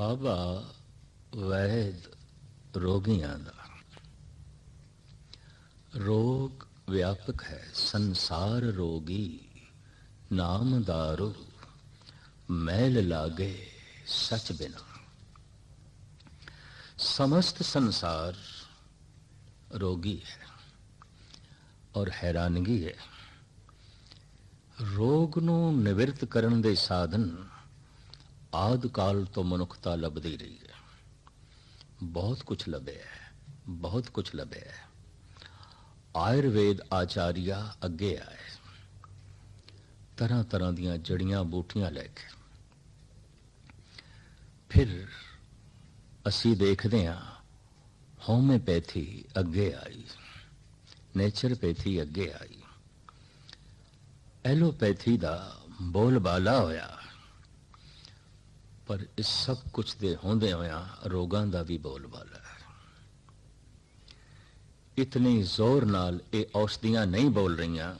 ਬਾਬਾ ਵੈਦ ਰੋਗੀਆਂ ਦਾ। ਰੋਗ ਵਿਆਪਕ ਹੈ, ਸੰਸਾਰ ਰੋਗੀ ਨਾਮ ਦਾਰੂ ਮੈਲ ਲਾਗੇ ਸਚ ਬਿਨਾ। ਸਮਸਤ ਸੰਸਾਰ ਰੋਗੀ ਹੈ ਔਰ ਹੈਰਾਨਗੀ ਹੈ। ਰੋਗ ਨੂੰ ਨਿਵਰਤ ਕਰਨ ਦੇ ਸਾਧਨ ਆਦ ਕਾਲ ਤੋਂ ਮਨੁੱਖਤਾ ਲੱਭਦੀ ਰਹੀ ਹੈ। ਬਹੁਤ ਕੁਝ ਲੱਭਿਆ ਹੈ, ਬਹੁਤ ਕੁਝ ਲੱਭਿਆ ਹੈ। ਆਯੁਰਵੇਦ ਆਚਾਰੀਆ ਅੱਗੇ ਆਏ। ਤਰ੍ਹਾਂ ਤਰ੍ਹਾਂ ਦੀਆਂ ਜੜੀਆਂ ਬੂਟੀਆਂ ਲੈ ਕੇ। ਫਿਰ ਅਸੀਂ ਦੇਖਦੇ ਹਾਂ, ਹੋਮਿਓਪੈਥੀ ਅੱਗੇ ਆਈ, ਨੇਚਰਪੈਥੀ ਅੱਗੇ ਆਈ। ਐਲੋਪੈਥੀ ਦਾ ਬੋਲਬਾਲਾ ਹੋਇਆ। ਪਰ ਇਸ ਸਭ ਕੁਝ ਦੇ ਹੁੰਦੇ ਹੋਇਆ ਰੋਗਾਂ ਦਾ ਵੀ ਬੋਲਬਾਲਾ ਹੈ। ਇਤਨੀ ਜ਼ੋਰ ਨਾਲ ਇਹ ਔਸ਼ਧੀਆਂ ਨਹੀਂ ਬੋਲ ਰਹੀਆਂ,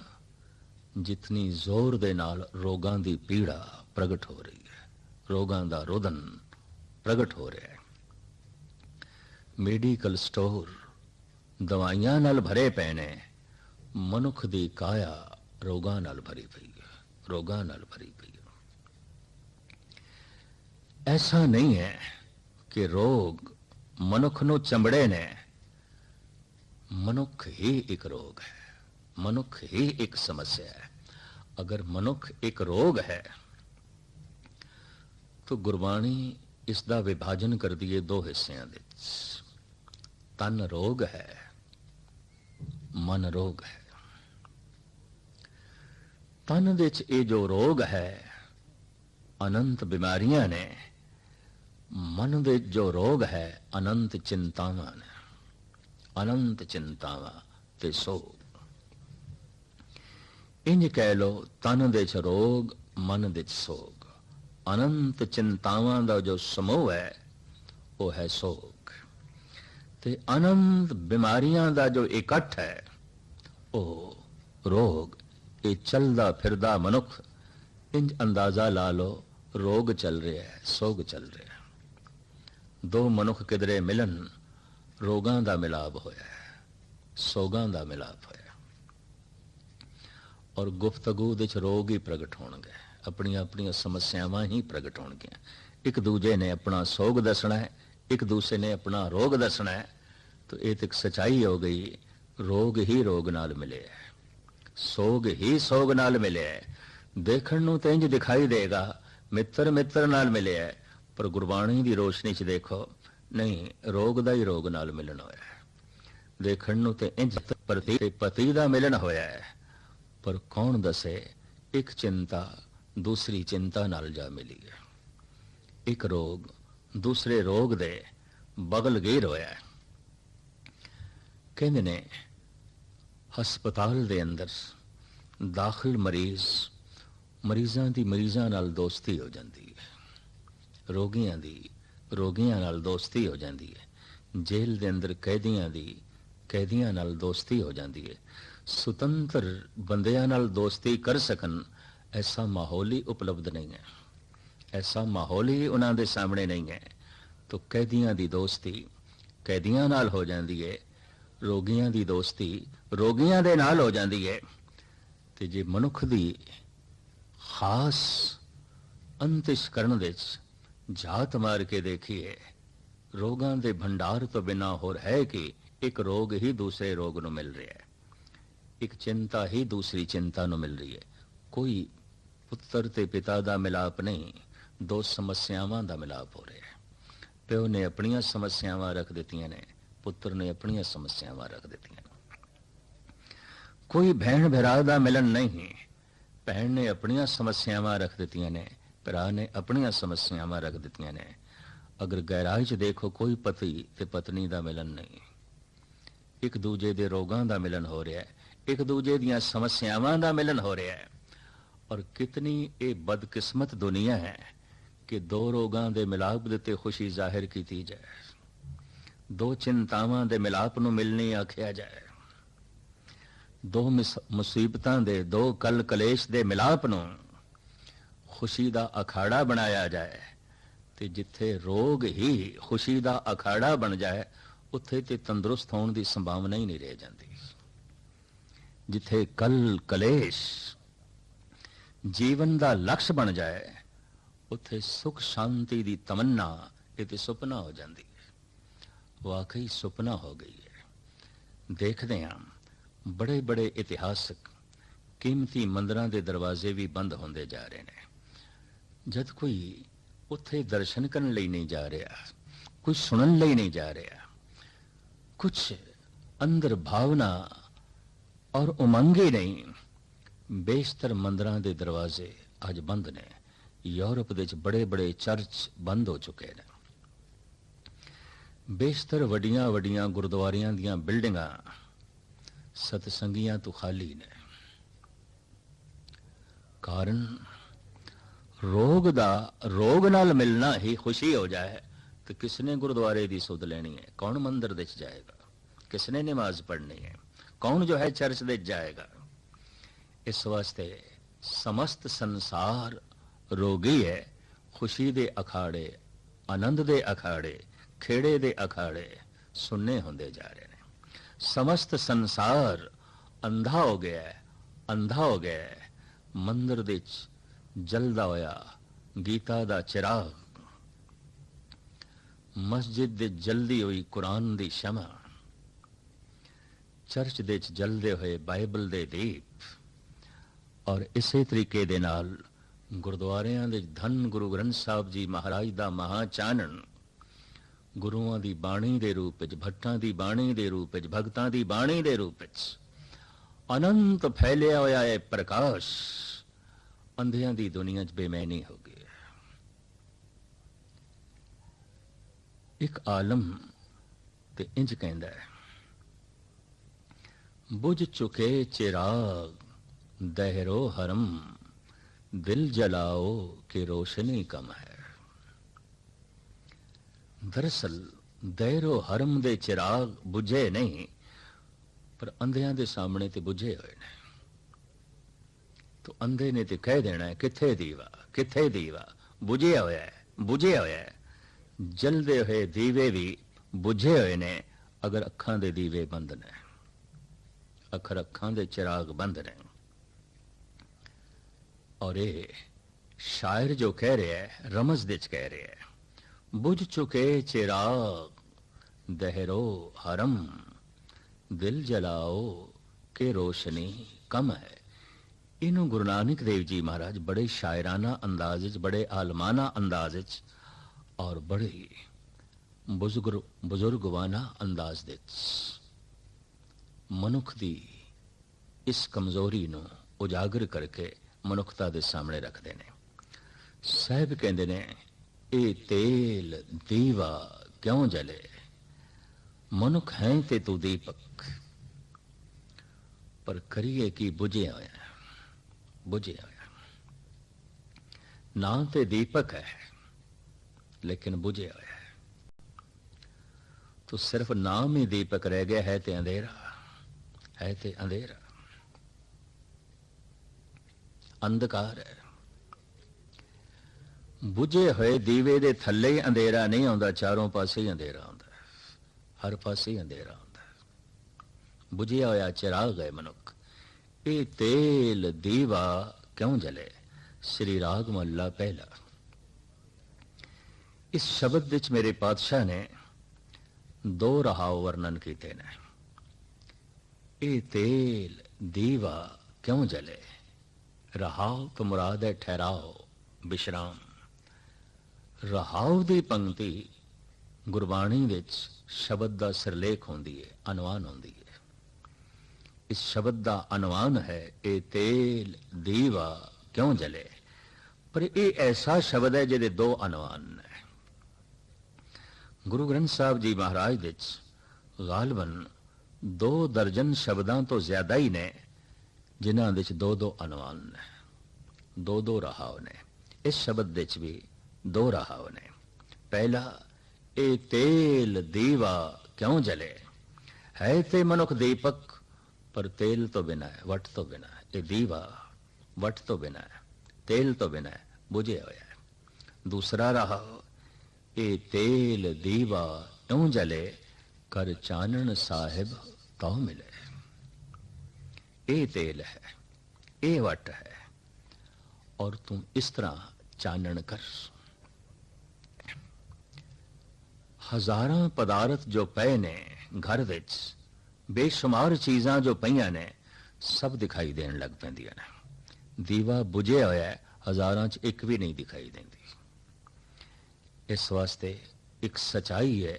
ਜਿਤਨੀ ਜ਼ੋਰ ਦੇ ਨਾਲ ਰੋਗਾਂ ਦੀ ਪੀੜਾ ਪ੍ਰਗਟ ਹੋ ਰਹੀ ਹੈ। ਰੋਗਾਂ ਦਾ ਰੋਦਨ ਪ੍ਰਗਟ ਹੋ ਰਿਹਾ ਹੈ। ਮੈਡੀਕਲ ਸਟੋਰ ਦਵਾਈਆਂ ਨਾਲ ਭਰੇ ਪਏ ਨੇ। ਮਨੁੱਖ ਦੀ ਕਾਇਆ ਰੋਗਾਂ ਨਾਲ ਭਰੀ ਪਈ ਹੈ। ਰੋਗਾਂ ਨਾਲ ਭਰੀ ਐਸਾ ਨਹੀਂ ਹੈ ਕਿ ਰੋਗ ਮਨੁੱਖ ਨੂੰ ਚੰਬੜੇ ਨੇ ਮਨੁੱਖ ਹੀ ਇੱਕ ਰੋਗ ਹੈ ਮਨੁੱਖ ਹੀ ਇੱਕ ਸਮੱਸਿਆ ਹੈ ਅਗਰ ਮਨੁੱਖ ਇੱਕ ਰੋਗ ਹੈ ਤਾਂ ਗੁਰਬਾਣੀ ਇਸ ਦਾ ਵਿਭਾਜਨ ਕਰਦੀ ਹੈ ਦੋ ਹਿੱਸਿਆਂ ਦੇ ਵਿੱਚ ਤਨ ਰੋਗ ਹੈ ਮਨ ਰੋਗ ਹੈ ਤਨ ਵਿੱਚ ਇਹ ਜੋ ਰੋਗ ਹੈ ਅਨੰਤ ਬਿਮਾਰੀਆਂ ਨੇ ਮਨ ਦੇ ਜੋ ਰੋਗ ਹੈ, ਅਨੰਤ ਚਿੰਤਾਵਾਂ ਨੇ। ਅਨੰਤ ਚਿੰਤਾਵਾਂ ਤੇ ਸੋਗ। ਇੰਜ ਕਹਿ ਲੋ ਤਨ ਦੇ ਚ ਰੋਗ, ਮਨ ਦੇ ਚ ਸੋਗ। ਅਨੰਤ ਚਿੰਤਾਵਾਂ ਦਾ ਜੋ ਸਮੂਹ ਹੈ, ਉਹ ਹੈ ਸੋਗ। ਤੇ ਅਨੰਤ ਬਿਮਾਰੀਆਂ ਦਾ ਜੋ ਇਕੱਠ ਹੈ, ਉਹ ਰੋਗ। ਇਹ ਚੱਲਦਾ ਫਿਰਦਾ ਮਨੁੱਖ, ਇੰਜ ਅੰਦਾਜ਼ਾ ਲਾ ਲੋ ਰੋਗ ਚੱਲ ਰਿਹਾ ਹੈ, ਸੋਗ ਚੱਲ ਰਿਹਾ ਦੋ ਮਨੁੱਖ ਕਿਧਰੇ ਮਿਲਣ ਰੋਗਾਂ ਦਾ ਮਿਲਾਪ ਹੋਇਆ ਹੈ, ਸੋਗਾਂ ਦਾ ਮਿਲਾਪ ਹੋਇਆ ਔਰ ਗੁਫ਼ਤਗੂ ਦੇ ਚ ਰੋਗ ਹੀ ਪ੍ਰਗਟ ਹੋਣਗੇ, ਆਪਣੀਆਂ ਆਪਣੀਆਂ ਸਮੱਸਿਆਵਾਂ ਹੀ ਪ੍ਰਗਟ ਹੋਣਗੀਆਂ। ਇੱਕ ਦੂਜੇ ਨੇ ਆਪਣਾ ਸੋਗ ਦੱਸਣਾ ਹੈ, ਇੱਕ ਦੂਸਰੇ ਨੇ ਆਪਣਾ ਰੋਗ ਦੱਸਣਾ ਹੈ, ਤਾਂ ਇਹ ਤਾਂ ਸਚਾਈ ਹੋ ਗਈ, ਰੋਗ ਹੀ ਰੋਗ ਨਾਲ ਮਿਲੇ ਹੈ। ਸੋਗ ਹੀ ਸੋਗ ਨਾਲ ਮਿਲਿਆ ਹੈ। ਦੇਖਣ ਨੂੰ ਤਾਂ ਇੰਜ ਦਿਖਾਈ ਦੇਗਾ, ਮਿੱਤਰ ਮਿੱਤਰ ਨਾਲ ਮਿਲਿਆ ਹੈ। ਪਰ ਗੁਰਬਾਣੀ ਦੀ ਰੋਸ਼ਨੀ 'ਚ ਦੇਖੋ, ਨਹੀਂ, ਰੋਗ ਦਾ ਹੀ ਰੋਗ ਨਾਲ ਮਿਲਣ ਹੋਇਆ ਹੈ। ਦੇਖਣ ਨੂੰ ਤੇ ਇੰਜ ਪ੍ਰਤੀ ਤੇ ਪਤੀ ਦਾ ਮਿਲਣ ਹੋਇਆ ਹੈ। ਪਰ ਕੌਣ ਦੱਸੇ, ਇੱਕ ਚਿੰਤਾ ਦੂਸਰੀ ਚਿੰਤਾ ਨਾਲ ਜਾ ਮਿਲੀ ਹੈ। ਇੱਕ ਰੋਗ ਦੂਸਰੇ ਰੋਗ ਦੇ ਬਗਲ ਗੇਰ ਹੋਇਆ ਹੈ। ਕਹਿੰਦੇ ਨੇ, ਹਸਪਤਾਲ ਦੇ ਅੰਦਰ ਦਾਖਲ ਮਰੀਜ਼ ਮਰੀਜ਼ਾਂ ਦੀ ਮਰੀਜ਼ਾਂ ਨਾਲ ਦੋਸਤੀ ਹੋ ਜਾਂਦੀ ਰੋਗੀਆਂ ਦੀ, ਰੋਗੀਆਂ ਨਾਲ ਦੋਸਤੀ ਹੋ ਜਾਂਦੀ ਹੈ। ਜੇਲ੍ਹ ਦੇ ਅੰਦਰ ਕੈਦੀਆਂ ਦੀ, ਕੈਦੀਆਂ ਨਾਲ ਦੋਸਤੀ ਹੋ ਜਾਂਦੀ ਹੈ। ਸੁਤੰਤਰ ਬੰਦਿਆਂ ਨਾਲ ਦੋਸਤੀ ਕਰ ਸਕਣ, ਐਸਾ ਮਾਹੌਲ ਹੀ ਉਪਲਬਧ ਨਹੀਂ ਹੈ। ਐਸਾ ਮਾਹੌਲ ਹੀ ਉਹਨਾਂ ਦੇ ਸਾਹਮਣੇ ਨਹੀਂ ਹੈ। ਤਾਂ ਕੈਦੀਆਂ ਦੀ ਦੋਸਤੀ ਕੈਦੀਆਂ ਨਾਲ ਹੋ ਜਾਂਦੀ ਹੈ, ਰੋਗੀਆਂ ਦੀ ਦੋਸਤੀ ਰੋਗੀਆਂ ਦੇ ਨਾਲ ਹੋ ਜਾਂਦੀ ਹੈ। ਤੇ ਜੇ ਮਨੁੱਖ ਦੀ ਖਾਸ ਅੰਤਿਸ਼ ਕਰਨ ਦੇ ਵਿੱਚ ਜਾਤ ਮਾਰ ਕੇ ਦੇਖੀਏ। ਰੋਗਾਂ ਦੇ ਭੰਡਾਰ ਤੋਂ ਬਿਨਾ ਹੋਰ ਹੈ ਕਿ, ਇੱਕ ਰੋਗ ਹੀ ਦੂਸਰੇ ਰੋਗ ਨੂੰ ਮਿਲ ਰਿਹਾ ਹੈ। ਇੱਕ ਚਿੰਤਾ ਹੀ ਦੂਸਰੀ ਚਿੰਤਾ ਨੂੰ ਮਿਲ ਰਹੀ ਹੈ। ਕੋਈ ਪੁੱਤਰ ਤੇ ਪਿਤਾ ਦਾ ਮਿਲਾਪ ਨਹੀਂ, ਦੋ ਸਮੱਸਿਆਵਾਂ ਦਾ ਮਿਲਾਪ ਹੋ ਰਿਹਾ ਹੈ। ਪਿਓ ਨੇ ਆਪਣੀਆਂ ਸਮੱਸਿਆਵਾਂ ਰੱਖ ਦਿੱਤੀਆਂ ਨੇ, ਪੁੱਤਰ ਨੇ ਆਪਣੀਆਂ ਸਮੱਸਿਆਵਾਂ ਰੱਖ ਦਿੱਤੀਆਂ ਕੋਈ ਭੈਣ ਭਰਾ ਦਾ ਮਿਲਨ ਨਹੀਂ, ਭੈਣ ਨੇ ਆਪਣੀਆਂ ਸਮੱਸਿਆਵਾਂ ਰੱਖ ਦਿੱਤੀਆਂ ਨੇ ਭਰਾ ਨੇ ਆਪਣੀਆਂ ਸਮੱਸਿਆਵਾਂ ਰੱਖ ਦਿੱਤੀਆਂ ਨੇ। ਅਗਰ ਗਹਿਰਾਈ 'ਚ ਦੇਖੋ ਕੋਈ ਪਤੀ ਤੇ ਪਤਨੀ ਦਾ ਮਿਲਨ ਨਹੀਂ। ਇੱਕ ਦੂਜੇ ਦੇ ਰੋਗਾਂ ਦਾ ਮਿਲਨ ਹੋ ਰਿਹਾ ਹੈ। ਇੱਕ ਦੂਜੇ ਦੀਆਂ ਸਮੱਸਿਆਵਾਂ ਦਾ ਮਿਲਨ ਹੋ ਰਿਹਾ ਹੈ। ਔਰ ਕਿਤਨੀ ਇਹ ਬਦਕਿਸਮਤ ਦੁਨੀਆ ਹੈ ਕਿ ਦੋ ਰੋਗਾਂ ਦੇ ਮਿਲਾਪ ਦੇ ਤੇ ਖੁਸ਼ੀ ਜ਼ਾਹਿਰ ਕੀਤੀ ਜਾਏ। ਦੋ ਚਿੰਤਾਵਾਂ ਦੇ ਮਿਲਾਪ ਨੂੰ ਮਿਲਣੀ ਆਖਿਆ ਜਾਏ। ਦੋ ਮੁਸੀਬਤਾਂ ਦੇ, ਦੋ ਕਲ ਕਲੇਸ਼ ਦੇ ਮਿਲਾਪ ਨੂੰ ਖੁਸ਼ੀ ਦਾ ਅਖਾੜਾ ਬਣਾਇਆ ਜਾਏ ਤੇ ਜਿੱਥੇ ਰੋਗ ਹੀ ਖੁਸ਼ੀ ਦਾ ਅਖਾੜਾ ਬਣ ਜਾਏ, ਉੱਥੇ ਤੇ ਤੰਦਰੁਸਤ ਹੋਣ ਦੀ ਸੰਭਾਵਨਾ ਹੀ ਨਹੀਂ ਰਹਿ ਜਾਂਦੀ। ਜਿੱਥੇ ਕਲ ਕਲੇਸ਼ ਜੀਵਨ ਦਾ ਲਕਸ਼ ਬਣ ਜਾਏ, ਉੱਥੇ ਸੁਖ ਸ਼ਾਂਤੀ ਦੀ ਤਮੰਨਾ ਇਹ ਤੇ ਸੁਪਨਾ ਹੋ ਜਾਂਦੀ ਹੈ। ਵਾਕਈ ਸੁਪਨਾ ਹੋ ਗਈ ਹੈ। ਦੇਖਦੇ ਹਾਂ ਬੜੇ ਬੜੇ ਇਤਿਹਾਸਕ ਕੀਮਤੀ ਮੰਦਰਾਂ ਦੇ ਦਰਵਾਜ਼ੇ ਵੀ ਬੰਦ ਹੁੰਦੇ ਜਾ ਰਹੇ ਨੇ। ਜਦ ਕੋਈ ਉੱਥੇ ਦਰਸ਼ਨ ਕਰਨ ਲਈ ਨਹੀਂ ਜਾ ਰਿਹਾ ਕੁਝ ਸੁਣਨ ਲਈ ਨਹੀਂ ਜਾ ਰਿਹਾ ਕੁਝ ਅੰਦਰ ਭਾਵਨਾ ਔਰ ਉਮੰਗੇ ਨਹੀਂ, ਬੇਸ਼ਤਰ ਮੰਦਰਾਂ ਦੇ ਦਰਵਾਜ਼ੇ ਅੱਜ ਬੰਦ ਨੇ, ਯੂਰਪ ਦੇ ਵਿੱਚ ਬੜੇ ਬੜੇ ਚਰਚ ਬੰਦ ਹੋ ਚੁੱਕੇ ਨੇ। ਬੇਸ਼ਤਰ ਵੱਡੀਆਂ ਵੱਡੀਆਂ ਗੁਰਦੁਆਰਿਆਂ ਦੀਆਂ ਬਿਲਡਿੰਗਾਂ ਸਤਸੰਗੀਆਂ ਤੋਂ ਖਾਲੀ ਨੇ। ਕਾਰਨ ਰੋਗ ਦਾ, ਰੋਗ ਨਾਲ ਮਿਲਣਾ ਹੀ ਖੁਸ਼ੀ ਹੋ ਜਾਏ, ਤੇ ਕਿਸਨੇ ਗੁਰਦੁਆਰੇ ਦੀ ਸੁਧ ਲੈਣੀ ਹੈ? ਕੌਣ ਮੰਦਰ ਵਿੱਚ ਚ ਜਾਏਗਾ? ਕਿਸਨੇ ਨਮਾਜ਼ ਪੜ੍ਹਨੀ ਹੈ? ਕੌਣ ਜੋ ਹੈ ਚਰਚ ਦੇ ਜਾਏਗਾ? ਇਸ ਵਾਸਤੇ ਸਮਸਤ ਸੰਸਾਰ ਰੋਗੀ ਹੈ, ਖੁਸ਼ੀ ਦੇ ਅਖਾੜੇ, ਆਨੰਦ ਦੇ ਅਖਾੜੇ, ਖੇੜੇ ਦੇ ਅਖਾੜੇ ਸੁਣਨੇ ਹੁੰਦੇ ਜਾ ਰਹੇ ਨੇ। ਸਮਸਤ ਸੰਸਾਰ ਅੰਧਾ ਹੋ ਗਿਆ ਹੈ, ਅੰਧਾ ਹੋ ਗਿਆ ਹੈ, ਮੰਦਰ ਦੇ ਚ ਜਲਦਾ ਹੋਇਆ, ਗੀਤਾ ਦਾ ਚਿਰਾਗ। ਮਸਜਿਦ ਦੇ ਜਲਦੀ ਹੋਈ ਕੁਰਾਨ ਦੀ ਸ਼ਮਾ। ਚਰਚ ਦੇ ਚ ਜਲਦੇ ਹੋਏ ਬਾਈਬਲ ਦੇ ਦੀਪ। ਔਰ ਇਸੇ ਤਰੀਕੇ ਦੇ ਨਾਲ ਗੁਰਦੁਆਰਿਆਂ ਦੇ ਧੰਨ ਗੁਰੂ ਗ੍ਰੰਥ ਸਾਹਿਬ ਜੀ ਮਹਾਰਾਜ ਦਾ ਮਹਾ ਚਾਨਣ ਗੁਰੂਆਂ ਦੀ ਬਾਣੀ ਦੇ ਰੂਪ ਵਿੱਚ, ਭੱਟਾਂ ਦੀ ਬਾਣੀ ਦੇ ਰੂਪ ਵਿੱਚ, ਭਗਤਾਂ ਦੀ ਬਾਣੀ ਦੇ ਰੂਪ ਵਿੱਚ ਅਨੰਤ ਫੈਲਿਆ ਹੋਇਆ ਹੈ ਪ੍ਰਕਾਸ਼। ਅੰਧਿਆਂ ਦੀ ਦੁਨੀਆ 'ਚ ਬੇਮੈਨੀ ਹੋ ਗਈ ਇੱਕ ਆਲਮ ਤੇ ਇੰਜ ਕਹਿੰਦਾ ਹੈ, ਬੁਝ ਚੁਕੇ ਚਿਰਾਗ, ਦਹਿਰੋ ਹਰਮ, ਦਿਲ ਜਲਾਓ ਕਿ ਰੋਸ਼ਨੀ ਕਮ ਹੈ। ਦਰਅਸਲ ਦਹਿਰੋ ਹਰਮ ਦੇ ਚਿਰਾਗ ਬੁਝੇ ਨਹੀਂ, ਪਰ ਅੰਧਿਆਂ ਦੇ ਸਾਹਮਣੇ ਤੇ ਬੁਝੇ ਹੋਏ ਨੇ। ਤੋ ਅੰਧੇ ਨੇ ਤੇ ਕਹਿ ਦੇਣਾ ਹੈ, ਕਿੱਥੇ ਦੀਵਾ ਕਿੱਥੇ ਦੀਵਾ? ਬੁਝਿਆ ਹੋਇਆ ਹੈ, ਬੁਝਿਆ ਹੋਇਆ ਹੈ। ਜਲਦੇ ਹੋਏ ਦੀਵੇ ਵੀ ਬੁਝੇ ਹੋਏ ਨੇ, ਅਗਰ ਅੱਖਾਂ ਦੇ ਦੀਵੇ ਬੰਦ ਨੇ। ਅੱਖਰ ਅੱਖਾਂ ਦੇ ਚਿਰਾਗ ਬੰਦ ਨੇ। ਔਰ ਇਹ ਸ਼ਾਇਰ ਜੋ ਕਹਿ ਰਿਹਾ ਹੈ, ਰਮਜ਼ ਦੇ ਚ ਕਹਿ ਰਿਹਾ ਹੈ, ਬੁਝ ਚੁਕੇ ਚਿਰਾਗ, ਦਹਿਰੋ ਹਰਮ, ਦਿਲ ਜਲਾਓ ਕਿ ਰੋਸ਼ਨੀ ਕਮ ਹੈ। ਇਹਨੂੰ ਗੁਰੂ ਨਾਨਕ ਦੇਵ ਜੀ ਮਹਾਰਾਜ ਬੜੇ ਸ਼ਾਇਰਾਨਾ ਅੰਦਾਜ਼ ਵਿੱਚ, ਬੜੇ ਆਲਮਾਨਾ ਅੰਦਾਜ਼ ਵਿੱਚ ਔਰ ਬੜੇ ਬਜ਼ੁਰਗ ਬਜ਼ੁਰਗਵਾਨਾ ਅੰਦਾਜ਼ ਵਿੱਚ ਮਨੁੱਖ ਦੀ ਇਸ ਕਮਜ਼ੋਰੀ ਨੂੰ ਉਜਾਗਰ ਕਰਕੇ ਮਨੁੱਖਤਾ ਦੇ ਸਾਹਮਣੇ ਰੱਖਦੇ ਨੇ। ਸਾਹਿਬ ਕਹਿੰਦੇ ਨੇ, ਇਹ ਤੇਲ ਦੀਵਾ ਕਿਉਂ ਜਲੇ? ਮਨੁੱਖ ਹੈ ਤੇ ਤੂੰ ਦੀਪਕ। ਪਰ ਕਰੀਏ ਕੀ ਬੁਝਿਆ ਹੋਇਆ ਬੁਝਿਆ ਹੋਇਆ। ਨਾ ਤੇ ਦੀਪਕ ਹੈ, ਲੇਕਿਨ ਬੁਝਿਆ ਹੋਇਆ ਹੈ। ਤੋ ਸਿਰਫ ਨਾਮ ਹੀ ਦੀਪਕ ਰਹਿ ਗਿਆ, ਹੈ ਤੇ ਅੰਧੇਰਾ, ਹੈ ਤੇ ਅੰਧੇਰਾ। ਅੰਧਕਾਰ ਹੈ। ਬੁਝੇ ਹੋਏ ਦੀਵੇ ਦੇ ਥੱਲੇ ਹੀ ਅੰਧੇਰਾ ਨਹੀਂ ਆਉਂਦਾ, ਚਾਰੋਂ ਪਾਸੇ ਹੀ ਅੰਧੇਰਾ ਆਉਂਦਾ ਹਰ ਪਾਸੇ ਹੀ ਅੰਧੇਰਾ ਆਉਂਦਾ ਬੁਝਿਆ ਹੋਇਆ ਚਿਰਾਗ ਹੈ ਮਨੁੱਖ। ਇਹ ਤੇਲ ਦੀਵਾ ਕਿਉਂ ਜਲੇ? ਸ੍ਰੀ ਰਾਗ ਮੱਲਾ ਪਹਿਲਾ। ਇਸ ਸ਼ਬਦ ਵਿੱਚ ਮੇਰੇ ਪਾਤਸ਼ਾਹ ਨੇ ਦੋ ਰਹਾਉ ਵਰਣਨ ਕੀਤੇ ਨੇ। ਇਹ ਤੇਲ ਦੀਵਾ ਕਿਉਂ ਜਲੇ? ਰਹਾਉ ਤੋਂ ਮੁਰਾਦ ਹੈ ਠਹਿਰਾਓ ਵਿਸ਼ਰਾਮ ਰਹਾਉ ਦੀ ਪੰਕਤੀ ਗੁਰਬਾਣੀ ਵਿੱਚ ਸ਼ਬਦ ਦਾ ਸਿਰਲੇਖ ਹੁੰਦੀ ਹੈ, ਅਨੁਮਾਨ ਹੁੰਦੀ ਹੈ। ਇਸ ਸ਼ਬਦ ਦਾ ਅਨੁਮਾਨ ਹੈ ਇਹ ਤੇਲ ਦੀਵਾ ਕਿਉਂ ਜਲੇ ਪਰ ਇਹ ਐਸਾ ਸ਼ਬਦ ਹੈ ਜਿਹਦੇ ਦੋ ਅਨੁਮਾਨ ਨੇ ਗੁਰੂ ਗ੍ਰੰਥ ਸਾਹਿਬ ਜੀ ਮਹਾਰਾਜ ਵਿੱਚ ਗਾਲਬਨ ਦੋ ਦਰਜਨ ਸ਼ਬਦਾਂ ਤੋਂ ਜ਼ਿਆਦਾ ਹੀ ਨੇ ਜਿਨ੍ਹਾਂ ਵਿੱਚ ਦੋ ਦੋ ਅਨੁਮਾਨ ਨੇ ਦੋ ਦੋ ਰਹਾਵ ਨੇ ਇਸ ਸ਼ਬਦ ਵਿੱਚ ਵੀ ਦੋ ਰਹਾਵ ਨੇ ਪਹਿਲਾ ਇਹ ਤੇਲ ਦੀਵਾ ਕਿਉਂ ਜਲੇ ਹੈ ਤੇ ਮਨੁੱਖ ਦੀਪਕ ਪਰ ਤੇਲ ਤੋਂ ਬਿਨਾ ਹੈ ਵਟ ਤੋਂ ਬਿਨਾ ਹੈ ਇਹ ਦੀਵਾ ਵਟ ਤੋਂ ਬਿਨਾ ਹੈ ਤੇਲ ਤੋਂ ਬਿਨਾ ਹੈ ਬੁਝਿਆ ਹੋਇਆ ਹੈ ਦੂਸਰਾ ਰਹਾਵ ਇਹ ਤੇਲ ਦੀਵਾ ਇਉਂ ਜਲੇ ਕਰ ਚਾਨਣ ਸਾਹਿਬ ਤਉ ਮਿਲੇ ਇਹ ਤੇਲ ਹੈ ਇਹ ਵਟ ਹੈ ਔਰ ਤੂੰ ਇਸ ਤਰ੍ਹਾਂ ਚਾਨਣ ਕਰ ਹਜ਼ਾਰਾਂ ਪਦਾਰਥ ਜੋ ਪਏ ਨੇ ਘਰ ਵਿੱਚ ਬੇਸ਼ੁਮਾਰ ਚੀਜ਼ਾਂ ਜੋ ਪਈਆਂ ਨੇ, ਸਭ ਦਿਖਾਈ ਦੇਣ ਲੱਗ ਪੈਂਦੀਆਂ ਨੇ। ਦੀਵਾ ਬੁਝਿਆ ਹੋਇਆ ਹਜ਼ਾਰਾਂ 'ਚ ਇੱਕ ਵੀ ਨਹੀਂ ਦਿਖਾਈ ਦਿੰਦੀ। ਇਸ ਵਾਸਤੇ ਇੱਕ ਸਚਾਈ ਹੈ,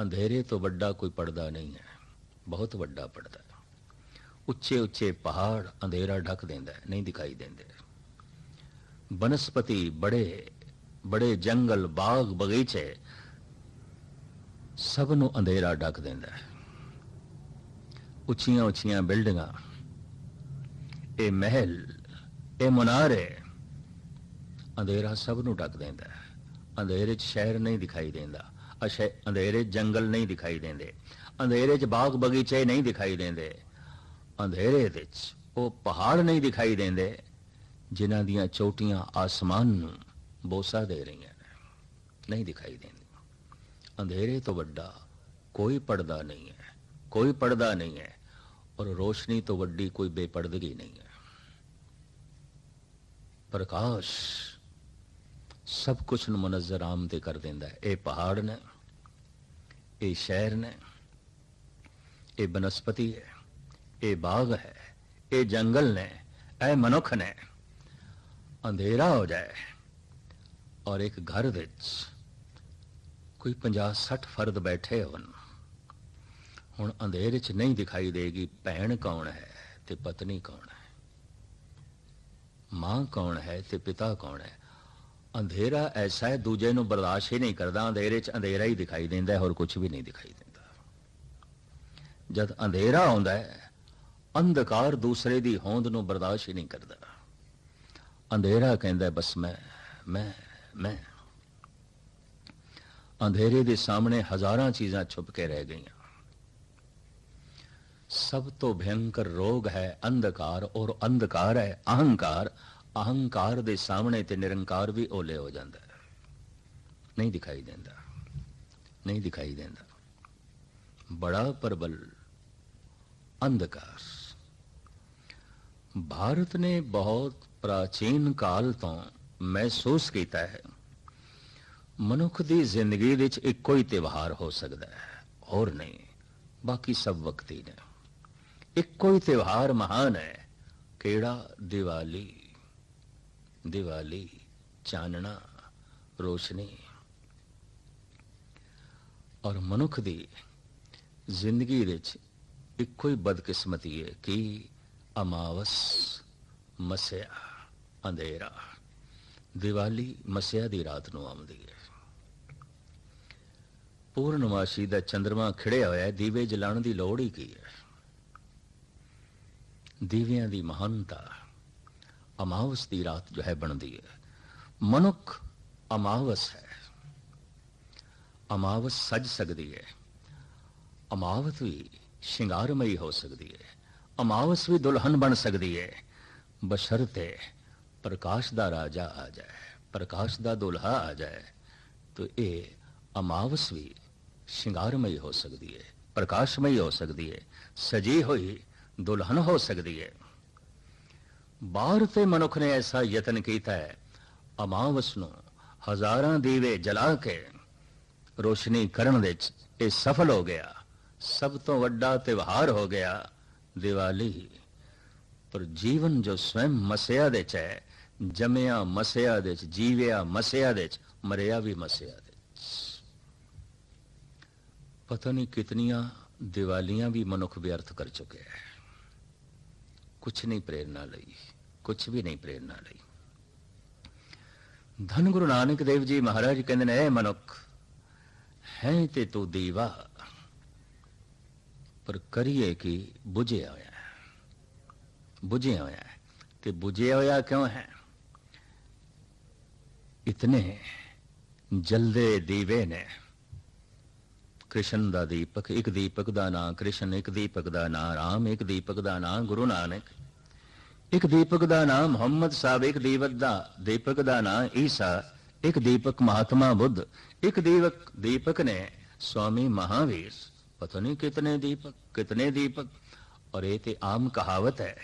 ਅੰਧੇਰੇ ਤੋਂ ਵੱਡਾ ਕੋਈ ਪਰਦਾ ਨਹੀਂ ਹੈ, ਬਹੁਤ ਵੱਡਾ ਪਰਦਾ ਉੱਚੇ ਉੱਚੇ ਪਹਾੜ ਅੰਧੇਰਾ ਢੱਕ ਦਿੰਦਾ ਨਹੀਂ ਦਿਖਾਈ ਦਿੰਦੇ। ਬਨਸਪਤੀ ਬੜੇ ਬੜੇ ਜੰਗਲ, ਬਾਗ, ਬਗੀਚੇ ਸਭ ਨੂੰ ਅੰਧੇਰਾ ਢੱਕ ਦਿੰਦਾ ਹੈ। ਉੱਚੀਆਂ ਉੱਚੀਆਂ ਬਿਲਡਿੰਗਾਂ। ਇਹ ਮਹਿਲ, ਇਹ ਮਨਾਰੇ, ਅੰਧੇਰਾ ਸਭ ਨੂੰ ਢੱਕ ਦਿੰਦਾ ਹੈ। ਅੰਧੇਰੇ 'ਚ ਸ਼ਹਿਰ ਨਹੀਂ ਦਿਖਾਈ ਦਿੰਦਾ। ਅਸ਼ੇ ਅੰਧੇਰੇ ਜੰਗਲ ਨਹੀਂ ਦਿਖਾਈ ਦਿੰਦੇ। ਅੰਧੇਰੇ 'ਚ ਬਾਗ ਬਗੀਚੇ ਨਹੀਂ ਦਿਖਾਈ ਦਿੰਦੇ। ਅੰਧੇਰੇ ਵਿੱਚ ਉਹ ਪਹਾੜ ਨਹੀਂ ਦਿਖਾਈ ਦਿੰਦੇ, ਜਿਨ੍ਹਾਂ ਦੀਆਂ ਚੋਟੀਆਂ ਆਸਮਾਨ ਨੂੰ ਬੋਸਾ ਦੇ ਰਹੀਆਂ ਨੇ। ਨਹੀਂ ਦਿਖਾਈ ਦਿੰਦੇ। ਅੰਧੇਰੇ ਤੋਂ ਵੱਡਾ ਕੋਈ ਪਰਦਾ ਨਹੀਂ ਹੈ। ਕੋਈ ਪਰਦਾ ਨਹੀਂ ਹੈ ਔਰ ਰੋਸ਼ਨੀ ਤੋਂ ਵੱਡੀ ਕੋਈ ਬੇਪਰਦਗੀ ਨਹੀਂ ਹੈ। ਪ੍ਰਕਾਸ਼ ਸਭ ਕੁਝ ਨੂੰ ਮਨਜ਼ਰ ਆਮ ਤੇ ਕਰ ਦਿੰਦਾ ਹੈ। ਇਹ ਪਹਾੜ ਨੇ, ਇਹ ਸ਼ਹਿਰ ਨੇ, ਇਹ ਬਨਸਪਤੀ ਹੈ, ਇਹ ਬਾਗ ਹੈ, ਇਹ ਜੰਗਲ ਨੇ, ਇਹ ਮਨੁੱਖ ਨੇ। ਅੰਧੇਰਾ ਹੋ ਜਾਏ ਔਰ ਇੱਕ ਘਰ ਵਿੱਚ ਕੋਈ 50 60 ਫਰਦ ਬੈਠੇ ਹੋਣ। ਹੁਣ ਅੰਧੇਰੇ 'ਚ ਨਹੀਂ ਦਿਖਾਈ ਦੇਗੀ ਭੈਣ ਕੌਣ ਹੈ ਤੇ ਪਤਨੀ ਕੌਣ ਹੈ? ਮਾਂ ਕੌਣ ਹੈ ਤੇ ਪਿਤਾ ਕੌਣ ਹੈ? ਅੰਧੇਰਾ ਐਸਾ ਹੈ, ਦੂਜੇ ਨੂੰ ਬਰਦਾਸ਼ਤ ਹੀ ਨਹੀਂ ਕਰਦਾ, ਅੰਧੇਰੇ 'ਚ ਅੰਧੇਰਾ ਹੀ ਦਿਖਾਈ ਦਿੰਦਾ ਹੈ, ਹੋਰ ਕੁਝ ਵੀ ਨਹੀਂ ਦਿਖਾਈ ਦਿੰਦਾ। ਜਦ ਅੰਧੇਰਾ ਆਉਂਦਾ ਹੈ, ਅੰਧਕਾਰ ਦੂਸਰੇ ਦੀ ਹੋਂਦ ਨੂੰ ਬਰਦਾਸ਼ਤ ਹੀ ਨਹੀਂ ਕਰਦਾ। ਅੰਧੇਰਾ ਕਹਿੰਦਾ ਬਸ ਮੈਂ ਮੈਂ ਮੈਂ। ਅੰਧੇਰੇ ਦੇ ਸਾਹਮਣੇ ਹਜ਼ਾਰਾਂ ਚੀਜ਼ਾਂ ਛੁਪ ਕੇ ਰਹਿ ਗਈਆਂ। ਸਭ ਤੋਂ ਭਿਆੰਕਰ ਰੋਗ ਹੈ ਅੰਧਕਾਰ, ਔਰ ਅੰਧਕਾਰ ਹੈ ਅਹੰਕਾਰ। ਅਹੰਕਾਰ ਦੇ ਸਾਹਮਣੇ ਤੇ ਨਿਰੰਕਾਰ ਵੀ ਓਲੇ ਹੋ ਜਾਂਦਾ ਹੈ। ਨਹੀਂ ਦਿਖਾਈ ਦਿੰਦਾ। ਨਹੀਂ ਦਿਖਾਈ ਦਿੰਦਾ। ਬੜਾ ਪ੍ਰਬਲ ਅੰਧਕਾਰ। ਭਾਰਤ ਨੇ ਬਹੁਤ ਪ੍ਰਾਚੀਨ ਕਾਲ ਤੋਂ ਮਹਿਸੂਸ ਕੀਤਾ ਹੈ, ਮਨੁੱਖ ਦੀ ਜ਼ਿੰਦਗੀ ਵਿੱਚ ਇੱਕੋ ਹੀ ਤਿਵਹਾਰ ਹੋ ਸਕਦਾ ਹੈ, ਹੋਰ ਨਹੀਂ, ਬਾਕੀ ਸਭ ਵਕਤੀ ਨੇ। ਇੱਕੋ ਹੀ ਤਿਉਹਾਰ ਮਹਾਨ ਹੈ। ਕਿਹੜਾ? ਦੀਵਾਲੀ। ਦੀਵਾਲੀ, ਚਾਨਣਾ, ਰੋਸ਼ਨੀ। ਔਰ ਮਨੁੱਖ ਦੀ ਜ਼ਿੰਦਗੀ ਵਿੱਚ ਇੱਕੋ ਹੀ ਬਦਕਿਸਮਤੀ ਹੈ ਕਿ ਅਮਾਵਸ, ਮਸਿਆ, ਅੰਧੇਰਾ। ਦੀਵਾਲੀ ਮਸਿਆ ਦੀ ਰਾਤ ਨੂੰ ਆਉਂਦੀ ਹੈ। ਪੂਰਨਮਾਸ਼ੀ ਦਾ ਚੰ드ਰਮਾ ਖਿੜਿਆ ਹੋਇਆ ਹੈ, ਦੀਵੇ ਜਲਾਉਣ ਦੀ ਲੋੜ ਹੀ ਕੀ ਹੈ? ਦੀਵਿਆਂ ਦੀ ਮਹਾਨਤਾ। ਅਮਾਵਸ ਦੀ ਰਾਤ ਜੋ ਹੈ ਬਣਦੀ ਹੈ। ਮਨੁੱਖ ਅਮਾਵਸ ਹੈ। ਅਮਾਵਸ ਸਜ ਸਕਦੀ ਹੈ। ਅਮਾਵਸ ਵੀ ਸ਼ਿੰਗਾਰਮਈ ਹੋ ਸਕਦੀ ਹੈ। ਅਮਾਵਸ ਵੀ ਦੁਲਹਨ ਬਣ ਸਕਦੀ ਹੈ। ਬਸ਼ਰਤੇ ਪ੍ਰਕਾਸ਼ ਦਾ ਰਾਜਾ ਆ ਜਾਏ। ਪ੍ਰਕਾਸ਼ ਦਾ ਦੁਲਹਾ ਆ ਜਾਏ। ਤਾਂ ਇਹ ਅਮਾਵਸ ਵੀ ਸ਼ਿੰਗਾਰਮਈ ਹੋ ਸਕਦੀ ਹੈ। ਪ੍ਰਕਾਸ਼ਮਈ ਹੋ ਸਕਦੀ ਹੈ। ਸਜੀ ਹੋਈ ਦੁਲਹਨ ਹੋ ਸਕਦੀ ਹੈ ਬਾਹਰ ਤੇ ਮਨੁੱਖ ਨੇ ਐਸਾ ਯਤਨ ਕੀਤਾ ਹੈ, ਅਮਾਵਸ ਨੂੰ ਹਜ਼ਾਰਾਂ ਦੀਵੇ ਜਲਾ ਕੇ ਰੋਸ਼ਨੀ ਕਰਨ ਵਿੱਚ ਇਹ ਸਫਲ ਹੋ ਗਿਆ। ਸਭ ਤੋਂ ਵੱਡਾ ਤਿਉਹਾਰ ਹੋ ਗਿਆ ਦੀਵਾਲੀ। ਪਰ ਜੀਵਨ ਜੋ ਸਵੈਮ ਮਸਿਆ ਦੇ ਚ ਹੈ, ਜਮਿਆ ਮਸਿਆ ਦੇ ਚ, ਜੀਵਿਆ ਮਸਿਆ ਦੇ ਚ, ਮਰਿਆ ਵੀ ਮਸਿਆ ਦੇ ਚ। ਪਤਾ ਨਹੀਂ ਕਿਤਨੀਆਂ ਦੀਵਾਲੀਆਂ ਵੀ ਮਨੁੱਖ ਵਿਅਰਥ ਕਰ ਚੁੱਕਿਆ ਹੈ। ਕੁਛ ਨਹੀਂ ਪ੍ਰੇਰਣਾ ਲਈ, ਕੁਛ ਵੀ ਨਹੀਂ ਪ੍ਰੇਰਣਾ ਲਈ। ਧੰਨ ਗੁਰੂ ਨਾਨਕ ਦੇਵ ਜੀ ਮਹਾਰਾਜ ਕਹਿੰਦੇ ਨੇ, ਐ ਮਨੁੱਖ, ਹੈ ਤੇ ਤੂੰ ਦੀਵਾ, ਪਰ ਕਰੀਏ ਕਿ ਬੁਝਿਆ ਹੋਇਆ ਹੈ? ਬੁਝਿਆ ਹੋਇਆ ਹੈ ਤੇ ਬੁਝਿਆ ਹੋਇਆ ਕਿਉਂ ਹੈ? ਇਤਨੇ ਜਲਦੇ ਦੀਵੇ ਨੇ। ਕ੍ਰਿਸ਼ਨ ਦਾ ਦੀਪਕ, ਇੱਕ ਦੀਪਕ ਦਾ ਨਾਂ ਕ੍ਰਿਸ਼ਨ, ਇੱਕ ਦੀਪਕ ਦਾ ਨਾਂ ਰਾਮ, ਇੱਕ ਦੀਪਕ ਦਾ ਨਾਂ ਗੁਰੂ ਨਾਨਕ। ਇੱਕ ਦੀਪਕ ਦਾ ਨਾਮ ਮੁਹੰਮਦ ਸਾਹਿਬ, ਇੱਕ ਦੀਪਕ ਦਾ ਦੀਪਕ ਦਾ ਨਾਂ ਈਸਾ, ਇੱਕ ਦੀਪਕ ਮਹਾਤਮਾ ਬੁੱਧ, ਇੱਕ ਦੀਪਕ ਦੀਪਕ ਨੇ ਸਵਾਮੀ ਮਹਾਵੀਰ। ਪਤਾ ਨਹੀਂ ਕਿਤਨੇ ਦੀਪਕ ਕਿਤਨੇ ਦੀਪਕ, ਔਰ ਇਹ ਤੇ ਆਮ ਕਹਾਵਤ ਹੈ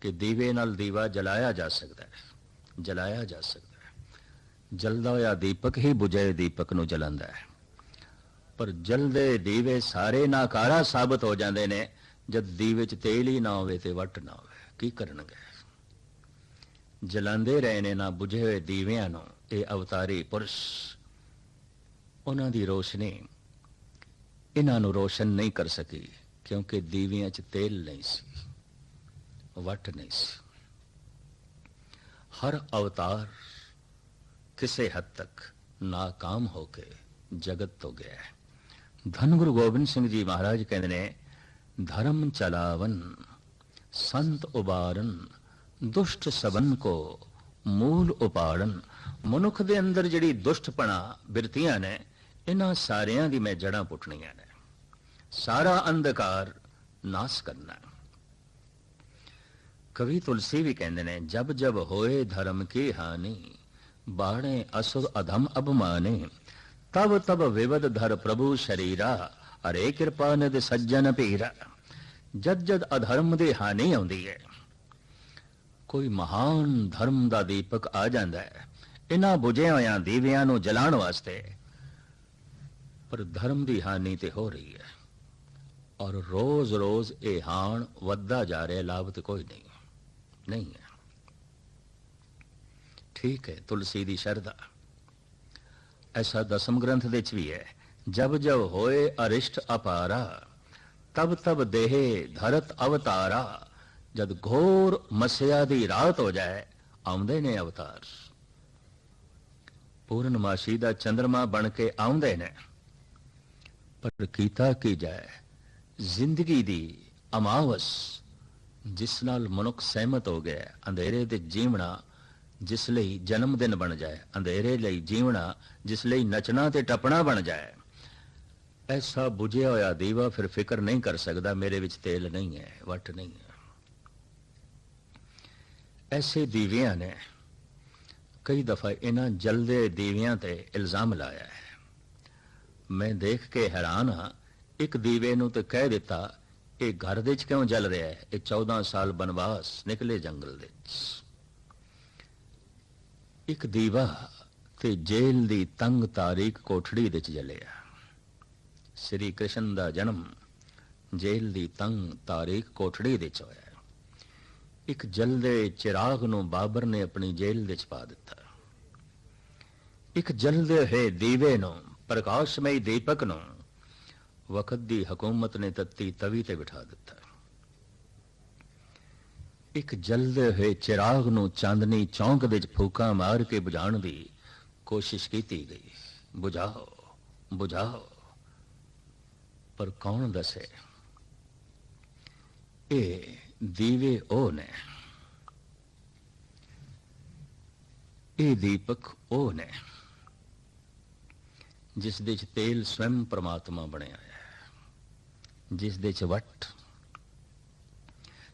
ਕਿ ਦੀਵੇ ਨਾਲ ਦੀਵਾ ਜਲਾਇਆ ਜਾ ਸਕਦਾ ਹੈ, ਜਲਾਇਆ ਜਾ ਸਕਦਾ ਹੈ। ਜਲਦਾ ਹੋਇਆ ਦੀਪਕ ਹੀ ਬੁਝੇ ਦੀਪਕ ਨੂੰ ਜਲਾਉਂਦਾ ਹੈ। ਪਰ ਜਲਦੇ ਦੀਵੇ ਸਾਰੇ ਨਾਕਾਰਾ ਸਾਬਤ ਹੋ ਜਾਂਦੇ ਨੇ। ਜਦ ਦੀਵੇ 'ਚ ਤੇਲ ਹੀ ਨਾ ਹੋਵੇ ਤੇ ਵੱਟ ਨਾ ਹੋਵੇ, ਕੀ ਕਰਨਗੇ? ਜਲਾਂਦੇ ਰਹੇ ਨੇ ਨਾ ਬੁਝੇ ਹੋਏ ਦੀਵਿਆਂ ਨੂੰ, ਇਹ ਅਵਤਾਰੀ ਪੁਰਸ਼। ਉਹਨਾਂ ਦੀ ਰੋਸ਼ਨੀ, ਇਹਨਾਂ ਨੂੰ ਰੋਸ਼ਨ ਨਹੀਂ ਕਰ ਸਕੀ, ਕਿਉਂਕਿ ਦੀਵਿਆਂ 'ਚ ਤੇਲ ਨਹੀਂ ਸੀ, ਵੱਟ ਨਹੀਂ ਸੀ। ਹਰ ਅਵਤਾਰ ਕਿਸੇ ਹੱਦ ਤੱਕ ਨਾਕਾਮ ਹੋ ਕੇ ਜਗਤ ਤੋਂ ਗਿਆ ਹੈ। ਧੰਨ ਗੁਰੂ ਗੋਬਿੰਦ ਸਿੰਘ ਜੀ ਮਹਾਰਾਜ ਕਹਿੰਦੇ ਨੇ ਧਰਮ ਚਲਾਵਨ ਸੰਤ ਉਬਾਰਨ ਦੁਸ਼ਟ ਸਬਨ ਕੋ ਮੂਲ ਉਪਾੜਨ ਮਨੁੱਖ ਦੇ ਅੰਦਰ ਜਿਹੜੀ ਦੁਸ਼ਟਪਣਾ ਬਿਰਤੀਆਂ ਨੇ ਇਹਨਾਂ ਸਾਰਿਆਂ ਦੀ ਮੈਂ ਜੜਾਂ ਪੁੱਟਣੀਆਂ ਨੇ ਸਾਰਾ ਅੰਧਕਾਰ ਨਾਸ ਕਰਨਾ ਕਵੀ ਤੁਲਸੀ ਵੀ ਕਹਿੰਦੇ ਨੇ ਜਬ ਜਬ ਹੋਏ ਧਰਮ ਕੀ ਹਾਨੀ ਬਾਣੇ ਅਸੁਰ ਅਧਮ ਅਭਮਾਨੇ ਤਬ ਤਬ ਵਿਵਦ ਧਰ ਪ੍ਰਭੂ ਸ਼ਰੀਰਾ ਅਰੇ ਕਿਰਪਾ ਨਿਧ ਸੱਜਣ ਪੀਰਾ ਜਦ ਜਦ ਅਧਰਮ ਦੀ ਹਾਨੀ ਆਉਂਦੀ ਹੈ ਕੋਈ ਮਹਾਨ ਧਰਮ ਦਾ ਦੀਪਕ ਆ ਜਾਂਦਾ ਹੈ ਇਹਨਾਂ ਬੁਝੇ ਹੋਇਆਂ ਦੀਵਿਆਂ ਨੂੰ ਜਲਾਉਣ ਵਾਸਤੇ ਪਰ ਧਰਮ ਦੀ ਹਾਨੀ ਤੇ ਹੋ ਰਹੀ ਹੈ ਔਰ ਰੋਜ਼-ਰੋਜ਼ ਇਹ ਹਾਨ ਵੱਧਦਾ ਜਾ ਰਿਹਾ ਲਾਭ ਤੇ ਕੋਈ ਨਹੀਂ ਨਹੀਂ ਹੈ ਠੀਕ ਹੈ ਤੁਲਸੀ ਦੀ ਸ਼ਰਧਾ ਐਸਾ ਦਸਮ ਗ੍ਰੰਥ ਦੇ ਵਿੱਚ ਵੀ ਹੈ। ਜਬ ਜਬ ਹੋਏ ਅਰਿਸ਼ਟ ਅਪਾਰਾ, ਤਬ ਤਬ ਦੇਹ ਧਰਤ ਅਵਤਾਰਾ। ਜਦ ਘੋਰ ਮਸਿਆ ਦੀ ਰਾਤ ਹੋ ਜਾਏ, ਆਉਂਦੇ ਨੇ ਅਵਤਾਰ। ਪੂਰਨਮਾਸ਼ੀ ਦਾ ਚੰਦਰਮਾ ਬਣ ਕੇ ਆਉਂਦੇ ਨੇ। ਪਰ ਕੀਤਾ ਕੀ ਜਾਏ? ਜ਼ਿੰਦਗੀ ਦੀ ਅਮਾਵਸ, ਜਿਸ ਨਾਲ ਮਨੁੱਖ ਸਹਿਮਤ ਹੋ ਗਿਆ, ਅੰਧੇਰੇ ਦੇ ਜੀਵਣਾ ਜਿਸ ਲਈ ਜਨਮ ਦਿਨ ਬਣ ਜਾਏ, ਅੰਧੇਰੇ ਲਈ ਜੀਵਣਾ, ਜਿਸ ਲਈ ਨਚਣਾ ਤੇ ਟੱਪਣਾ ਬਣ ਜਾਏ। ਐਸਾ ਬੁਝਿਆ ਹੋਇਆ ਦੀਵਾ ਫਿਰ ਫਿਕਰ ਨਹੀਂ ਕਰ ਸਕਦਾ, ਮੇਰੇ ਵਿੱਚ ਤੇਲ ਨਹੀਂ ਹੈ, ਵਟ ਨਹੀਂ ਹੈ। ਐਸੇ ਦੀਵਿਆਂ ਨੇ ਕਈ ਦਫਾ ਇਹਨਾਂ ਜਲਦੇ ਦੀਵਿਆਂ ਤੇ ਇਲਜ਼ਾਮ ਲਾਇਆ ਹੈ। ਮੈਂ ਦੇਖ ਕੇ ਹੈਰਾਨ ਹਾਂ, ਇੱਕ ਦੀਵੇ ਨੂੰ ਤੇ ਕਹਿ ਦਿੱਤਾ, ਇਹ ਘਰ ਦੇ ਵਿੱਚ ਕਿਉਂ ਜਲ ਰਿਹਾ ਹੈ? ਇਹ 14 ਸਾਲ ਬਨਵਾਸ ਨਿਕਲੇ ਜੰਗਲ ਦੇ ਵਿੱਚ। ਇੱਕ ਦੀਵਾ ਤੇ ਜੇਲ੍ਹ ਦੀ ਤੰਗ ਤਾਰੀਖ ਕੋਠੜੀ ਵਿੱਚ ਜਲਿਆ। ਸ੍ਰੀ ਕ੍ਰਿਸ਼ਨ ਦਾ ਜਨਮ ਜੇਲ੍ਹ ਦੀ ਤੰਗ ਤਾਰੀਖ ਕੋਠੜੀ ਦੇ ਵਿੱਚ ਹੋਇਆ। ਇੱਕ ਜਲਦੇ ਚਿਰਾਗ ਨੂੰ ਬਾਬਰ ਨੇ ਆਪਣੀ ਜੇਲ੍ਹ ਵਿੱਚ ਪਾ ਦਿੱਤਾ। ਇੱਕ ਜਲਦੇ ਹੋਏ ਦੀਵੇ ਨੂੰ, ਪ੍ਰਕਾਸ਼ਮਈ ਦੀਪਕ ਨੂੰ ਵਕਤ ਦੀ ਹਕੂਮਤ ਨੇ ਤੱਤੀ ਤਵੀ ਤੇ ਬਿਠਾ ਦਿੱਤਾ। ਇੱਕ ਜਲਦੇ ਹੋਏ ਚਿਰਾਗ ਨੂੰ ਚਾਂਦਨੀ ਚੌਂਕ ਵਿੱਚ ਫੂਕਾਂ ਮਾਰ ਕੇ ਬੁਝਾਉਣ ਦੀ ਕੋਸ਼ਿਸ਼ ਕੀਤੀ ਗਈ। ਬੁਝਾਓ ਬੁਝਾਓ। ਪਰ ਕੌਣ ਦੱਸੇ? ਇਹ ਦੀਵੇ ਉਹ ਨੇ। ਇਹ ਦੀਪਕ ਉਹ ਨੇ, ਜਿਸ ਦੇ ਚ ਤੇਲ ਸਵੈਮ ਪ੍ਰਮਾਤਮਾ ਬਣਿਆ ਹੈ, ਜਿਸ ਦੇ ਚ ਵਟ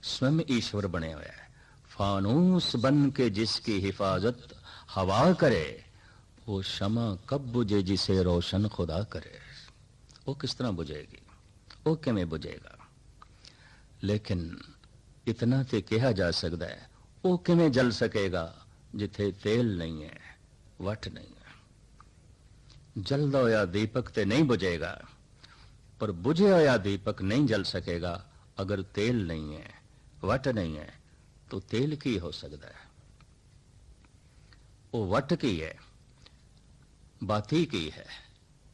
स्वयं ईश्वर बने हुए है। फानूस बन के जिसकी हिफाजत हवा करे, वो क्षमा कब बुझे जिसे रोशन खुदा करे। वो किस तरह बुझेगी? वो किमें बुझेगा? लेकिन इतना तो कहा जा सकता है, वो किमें जल सकेगा जिथे तेल नहीं है, वट नहीं है? जलदा होया दीपक ते नहीं बुझेगा, पर बुझे होया दीपक नहीं जल सकेगा अगर तेल नहीं है। ਵਟ ਨਹੀਂ ਹੈ, ਤਾਂ ਤੇਲ ਕੀ ਹੋ ਸਕਦਾ ਹੈ? ਉਹ ਵਟ ਕੀ ਹੈ? ਬਾਤੀ ਕੀ ਹੈ?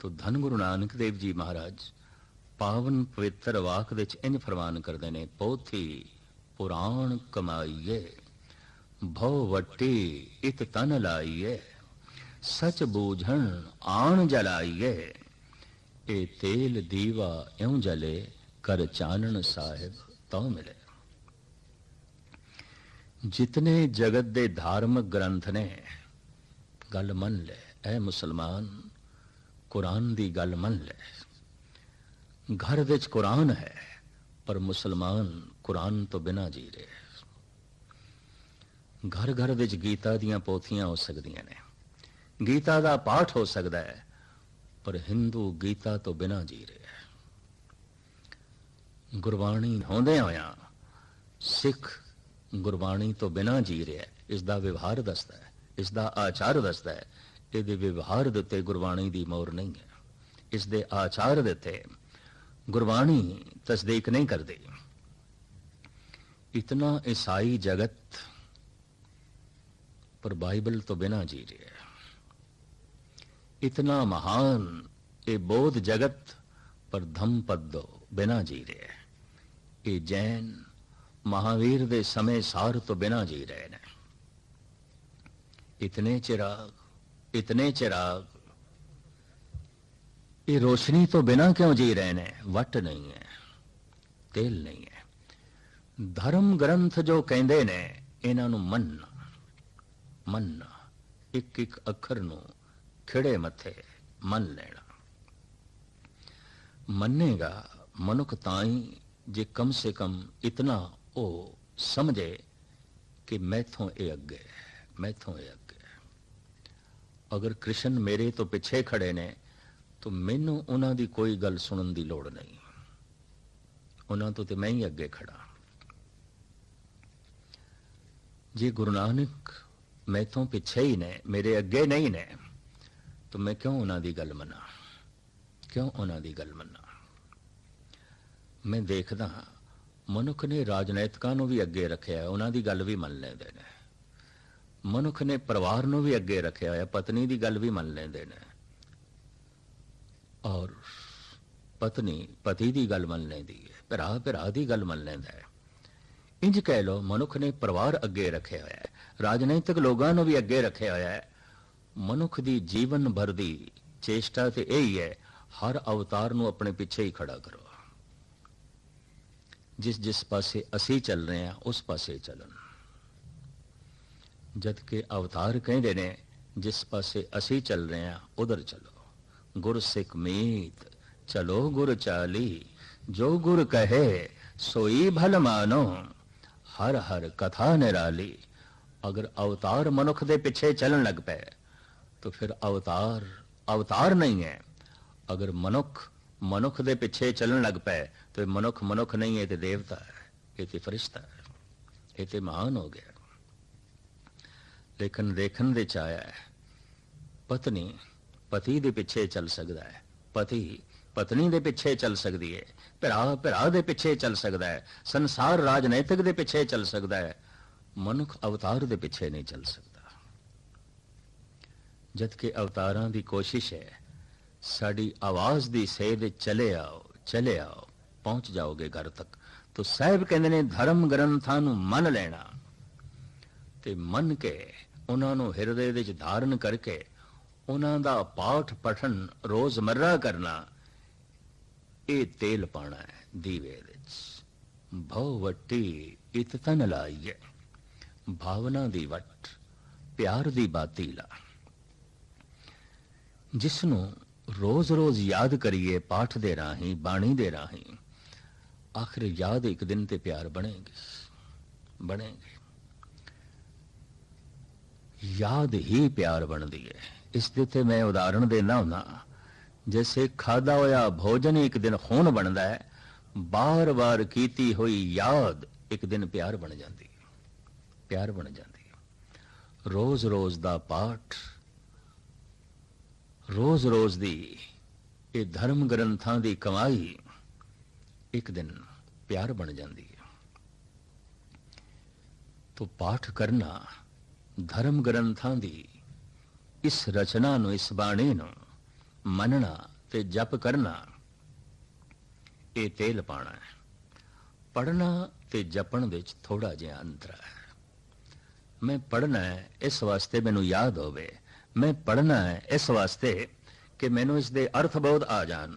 ਤਾਂ ਧੰਨ ਗੁਰੂ ਨਾਨਕ ਦੇਵ ਜੀ ਮਹਾਰਾਜ, ਪਾਵਨ ਪਵਿੱਤਰ ਵਾਕ ਵਿੱਚ ਇੰਜ ਫਰਮਾਨ ਕਰਦੇ ਨੇ, ਪੋਥੀ ਪੁਰਾਣ ਕਮਾਈਏ, ਭਉ ਵਟੀ ਇਤ ਤਨ ਲਾਈਏ, ਸਚ ਬੂਝਣ ਆਣ ਜਲਾਈਏ, ਇਹ ਤੇਲ ਦੀਵਾ ਇਉਂ ਜਲੇ, ਕਰ ਚਾਨਣ ਸਾਹਿਬ ਤਉ ਮਿਲੇ। ਜਿਤਨੇ ਜਗਤ ਦੇ ਧਾਰਮਿਕ ਗ੍ਰੰਥ ਨੇ ਗੱਲ ਮੰਨ ਲੈ ਐ ਮੁਸਲਮਾਨ ਕੁਰਾਨ ਦੀ ਗੱਲ ਮੰਨ ਲੈ ਘਰ ਵਿੱਚ ਕੁਰਾਨ ਹੈ ਪਰ ਮੁਸਲਮਾਨ ਕੁਰਾਨ ਤੋਂ ਬਿਨਾ ਜੀ ਰਹੇ ਘਰ ਘਰ ਵਿੱਚ ਗੀਤਾ ਦੀਆਂ ਪੋਥੀਆਂ ਹੋ ਸਕਦੀਆਂ ਨੇ ਗੀਤਾ ਦਾ ਪਾਠ ਹੋ ਸਕਦਾ ਹੈ ਪਰ ਹਿੰਦੂ ਗੀਤਾ ਤੋਂ ਬਿਨਾਂ ਜੀ ਰਿਹਾ ਹੈ ਗੁਰਬਾਣੀ ਹੁੰਦੇ ਹੋਇਆ ਸਿੱਖ ਗੁਰਬਾਣੀ ਤੋਂ ਬਿਨਾਂ ਜੀ ਰਿਹਾ ਹੈ। ਇਸ ਦਾ ਵਿਵਹਾਰ ਦੱਸਦਾ ਹੈ। ਇਸ ਦਾ ਆਚਾਰ ਦੱਸਦਾ ਹੈ। ਇਹਦੇ ਵਿਵਹਾਰ ਦੇ ਉੱਤੇ ਗੁਰਬਾਣੀ ਦੀ ਮੋਹਰ ਨਹੀਂ ਹੈ। ਇਸ ਦੇ ਆਚਾਰ ਦੇ ਉੱਤੇ ਗੁਰਬਾਣੀ ਤਸਦੀਕ ਨਹੀਂ ਕਰਦੀ। ਇਤਨਾ ਈਸਾਈ ਜਗਤ ਪਰ ਬਾਈਬਲ ਤੋਂ ਬਿਨਾਂ ਜੀ ਰਿਹਾ ਇਤਨਾ ਮਹਾਨ ਇਹ ਬੋਧ ਜਗਤ ਪਰ ਧੰਮ ਪਦੋ ਬਿਨਾਂ ਜੀ ਰਿਹਾ ਇਹ ਜੈਨ ਮਹਾਵੀਰ ਦੇ ਸਮੇਂ ਸਾਰ ਤੋਂ ਬਿਨਾਂ ਜੀ ਰਹੇ ਨੇ। ਇਤਨੇ ਚਿਰਾਗ ਇਤਨੇ ਚਿਰਾਗ। ਇਹ ਰੋਸ਼ਨੀ ਤੋਂ ਬਿਨਾਂ ਕਿਉਂ ਜੀ ਰਹੇ ਨੇ? ਵਟ ਨਹੀਂ ਹੈ, ਤੇਲ ਨਹੀਂ ਹੈ। ਧਰਮ ਗ੍ਰੰਥ ਜੋ ਕਹਿੰਦੇ ਨੇ, ਇਹਨਾਂ ਨੂੰ ਮੰਨ ਮੰਨ ਇੱਕ ਇੱਕ ਅੱਖਰ ਨੂੰ ਖਿੜੇ ਮੱਥੇ ਮੰਨ ਲੈਣਾ। ਮੰਨੇਗਾ ਮਨੁੱਖ ਤਾਂ ਹੀ ਜੇ ਕਮ ਸੇ ਕਮ ਇਤਨਾ ਉਹ ਸਮਝੇ ਕਿ ਮੈਥੋਂ ਇਹ ਅੱਗੇ ਹੈ, ਮੈਥੋਂ ਇਹ ਅੱਗੇ ਅਗਰ ਕ੍ਰਿਸ਼ਨ ਮੇਰੇ ਤੋਂ ਪਿੱਛੇ ਖੜੇ ਨੇ ਤਾਂ ਮੈਨੂੰ ਉਹਨਾਂ ਦੀ ਕੋਈ ਗੱਲ ਸੁਣਨ ਦੀ ਲੋੜ ਨਹੀਂ। ਉਹਨਾਂ ਤੋਂ ਤੇ ਮੈਂ ਹੀ ਅੱਗੇ ਖੜਾ ਜੇ ਗੁਰੂ ਨਾਨਕ ਮੈਥੋਂ ਪਿੱਛੇ ਹੀ ਨੇ ਮੇਰੇ ਅੱਗੇ ਨਹੀਂ ਨੇ ਤਾਂ ਮੈਂ ਕਿਉਂ ਉਹਨਾਂ ਦੀ ਗੱਲ ਮੰਨਾਂ? ਕਿਉਂ ਉਹਨਾਂ ਦੀ ਗੱਲ ਮੰਨਾਂ? ਮੈਂ ਦੇਖਦਾ ਹਾਂ ਮਨੁੱਖ ਨੇ ਰਾਜਨੀਤਿਕਾਂ ਨੂੰ ਵੀ ਅੱਗੇ ਰੱਖਿਆ ਹੈ, ਉਹਨਾਂ ਦੀ ਗੱਲ ਵੀ ਮੰਨ ਲੈਂਦੇ ਨੇ। ਮਨੁੱਖ ਨੇ ਪਰਿਵਾਰ ਨੂੰ ਵੀ ਅੱਗੇ ਰੱਖਿਆ ਹੋਇਆ ਪਤਨੀ ਦੀ ਗੱਲ ਵੀ ਮੰਨ ਲੈਂਦੇ ਨੇ। ਔਰ ਪਤਨੀ ਪਤੀ ਦੀ ਗੱਲ ਮੰਨ ਲੈਂਦੀ ਹੈ ਭਰਾ ਭਰਾ ਦੀ ਗੱਲ ਮੰਨ ਲੈਂਦਾ ਹੈ। ਇੰਜ ਕਹਿ ਲੋ ਮਨੁੱਖ ਨੇ ਪਰਿਵਾਰ ਅੱਗੇ ਰੱਖਿਆ ਹੋਇਆ ਹੈ ਰਾਜਨੀਤਿਕ ਲੋਕਾਂ ਨੂੰ ਵੀ ਅੱਗੇ ਰੱਖਿਆ ਹੋਇਆ ਹੈ। ਮਨੁੱਖ ਦੀ ਜੀਵਨ ਭਰ ਦੀ ਚੇਸ਼ਟਾ ਤੇ ਇਹ ਹੀ ਹੈ ਹਰ ਅਵਤਾਰ ਨੂੰ ਆਪਣੇ ਪਿੱਛੇ ਹੀ ਖੜਾ ਕਰੋ। ਜਿਸ ਜਿਸ ਪਾਸੇ ਅਸੀਂ ਚੱਲ ਰਹੇ ਹਾਂ, ਉਸ ਪਾਸੇ ਚੱਲਣ। ਜਦ ਕਿ ਅਵਤਾਰ ਕਹਿੰਦੇ ਨੇ, ਜਿਸ ਪਾਸੇ ਅਸੀਂ ਚੱਲ ਰਹੇ ਹਾਂ, ਉਧਰ ਚਲੋ। ਗੁਰ ਸਿੱਖ ਮੀਤ, ਚਲੋ ਗੁਰ ਚਾਲੀ, ਜੋ ਗੁਰ ਕਹੇ, ਸੋਈ ਭਲ ਮਾਨੋ, ਹਰ ਹਰ ਕਥਾ ਨਿਰਾਲੀ। ਅਗਰ ਅਵਤਾਰ ਮਨੁੱਖ ਦੇ ਪਿੱਛੇ ਚੱਲਣ ਲੱਗ ਪਏ, ਤਾਂ ਫਿਰ ਅਵਤਾਰ ਅਵਤਾਰ ਨਹੀਂ ਹੈ। ਅਗਰ ਮਨੁੱਖ ਮਨੁੱਖ ਦੇ ਪਿੱਛੇ ਚੱਲਣ ਲੱਗ ਪਏ ਤੇ ਮਨੁੱਖ ਮਨੁੱਖ ਨਹੀਂ ਹੈ, ਤੇ ਦੇਵਤਾ ਹੈ, ਇਹ ਤੇ ਫਰਿਸ਼ਤਾ ਹੈ, ਇਹ ਤੇ ਮਹਾਨ ਹੋ ਗਿਆ। ਲੇਕਿਨ ਦੇਖਣ ਦੇ ਚ ਆਇਆ ਹੈ, ਪਤਨੀ ਪਤੀ ਦੇ ਪਿੱਛੇ ਚੱਲ ਸਕਦਾ ਹੈ, ਪਤੀ ਪਤਨੀ ਦੇ ਪਿੱਛੇ ਚੱਲ ਸਕਦੀ ਹੈ, ਭਰਾ ਭਰਾ ਦੇ ਪਿੱਛੇ ਚੱਲ ਸਕਦਾ ਹੈ, ਸੰਸਾਰ ਰਾਜਨੀਤਿਕ ਦੇ ਪਿੱਛੇ ਚੱਲ ਸਕਦਾ ਹੈ, ਮਨੁੱਖ ਅਵਤਾਰ ਦੇ ਪਿੱਛੇ ਨਹੀਂ ਚੱਲ ਸਕਦਾ। ਜਦ ਕਿ ਅਵਤਾਰਾਂ ਦੀ ਕੋਸ਼ਿਸ਼ ਹੈ ਸਾਡੀ ਆਵਾਜ਼ ਦੀ ਸੇਧ ਚਲੇ ਆਓ ਚਲੇ ਆਓ, ਪਹੁੰਚ ਜਾਓਗੇ ਘਰ ਤੱਕ। ਤੋ ਸਾਹਿਬ ਕਹਿੰਦੇ ਨੇ, ਧਰਮ ਗ੍ਰੰਥਾਂ ਨੂੰ ਮੰਨ ਲੈਣਾ। ਤੇ ਮੰਨ ਕੇ ਉਹਨਾਂ ਨੂੰ ਹਿਰਦੇ ਵਿੱਚ ਧਾਰਨ ਕਰਕੇ ਉਹਨਾਂ ਦਾ ਪਾਠ ਪਠਨ ਰੋਜ਼ਮਰਰਾ ਕਰਨਾ, ਇਹ ਤੇਲ ਪਾਣਾ ਹੈ ਦੀਵੇ ਵਿੱਚ। ਭਉ ਵੱਟੀ ਲਾਈਏ, ਭਾਵਨਾ ਦੀ ਵੱਟ, ਪਿਆਰ ਦੀ ਬਾਤੀ ਲਾ। ਜਿਸ ਨੂੰ ਰੋਜ਼-ਰੋਜ਼ ਯਾਦ ਕਰੀਏ ਪਾਠ ਦੇ ਰਾਹੀਂ, ਬਾਣੀ ਦੇ ਰਾਹੀਂ। ਆਖਰ ਯਾਦ ਇੱਕ ਦਿਨ ਤੇ ਪਿਆਰ ਬਣੇਗੀ ਬਣੇਗੀ। ਯਾਦ ਹੀ ਪਿਆਰ ਬਣਦੀ ਹੈ ਇਸ ਦੇ ਤੇ ਮੈਂ ਉਦਾਹਰਣ ਦੇਣਾ ਹੁੰਦਾ ਜੈਸੇ ਖਾਦਾ ਹੋਇਆ ਭੋਜਨ ਇੱਕ ਦਿਨ ਖੂਨ ਬਣਦਾ ਹੈ ਬਾਰ-ਬਾਰ ਕੀਤੀ ਹੋਈ ਯਾਦ ਇੱਕ ਦਿਨ ਪਿਆਰ ਬਣ ਜਾਂਦੀ ਹੈ ਪਿਆਰ ਬਣ ਜਾਂਦੀ ਹੈ ਰੋਜ਼-ਰੋਜ਼ ਦਾ ਪਾਠ ਰੋਜ਼-ਰੋਜ਼ ਦੀ ਇਹ ਧਰਮ ਗ੍ਰੰਥਾਂ ਦੀ ਕਮਾਈ ਇੱਕ ਦਿਨ ਪਿਆਰ ਬਣ ਜਾਂਦੀ ਹੈ। ਤੋ ਪਾਠ ਕਰਨਾ ਧਰਮ ਗ੍ਰੰਥਾਂ ਦੀ ਇਸ ਰਚਨਾ ਨੂੰ, ਇਸ ਬਾਣੀ ਨੂੰ ਮੰਨਣਾ ਤੇ ਜਪ ਕਰਨਾ, ਇਹ ਤੇਲ ਪਾਣਾ ਹੈ। ਪੜਨਾ ਤੇ ਜਪਣ ਵਿੱਚ ਥੋੜਾ ਜਿਹਾ ਅੰਤਰ ਹੈ। ਮੈਂ ਪੜਨਾ ਹੈ, ਇਸ ਵਾਸਤੇ ਮੈਨੂੰ ਯਾਦ ਹੋਵੇ ਮੈਂ ਪੜਨਾ ਹੈ ਇਸ ਵਾਸਤੇ ਕਿ ਮੈਨੂੰ ਇਸ ਦੇ ਅਰਥ ਬਹੁਤ ਆ ਜਾਣ।